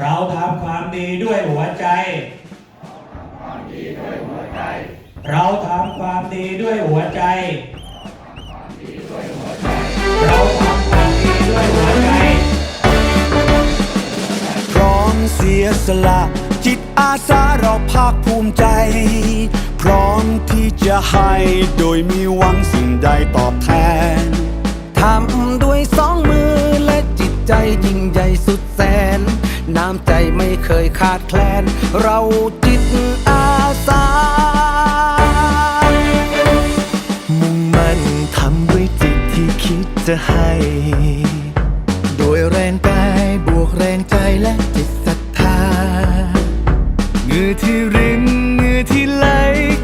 เราทำความดีด้วยหัวใจ เราทำความดีด้วยหัวใจ เราทำความดีด้วยหัวใจ พร้อมเสียสละ จิตอาสาเราภาคภูมิใจ พร้อมที่จะให้โดยมีหวังสิ่งใดตอบแทน ทำด้วยสองมือและจิตใจยิ่งใหญ่สุดแสน น้ำใจไม่เคยขาดแคลน เราจิตอาสา มุ่งมั่นทำด้วยจิตที่คิดจะให้ โดยแรงกายบวกแรงใจและจิตศรัทธาเงื่อที่รินเงื่อที่ไหล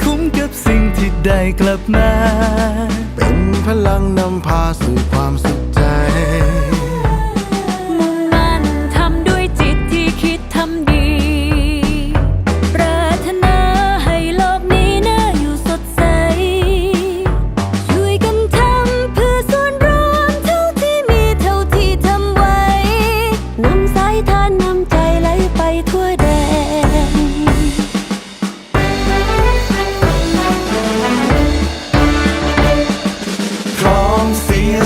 คุ้มกับสิ่งที่ได้กลับมา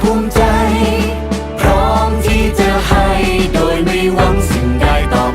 ภูมิใจ พร้อมที่จะให้โดยไม่หวังสิ่งใดต่อ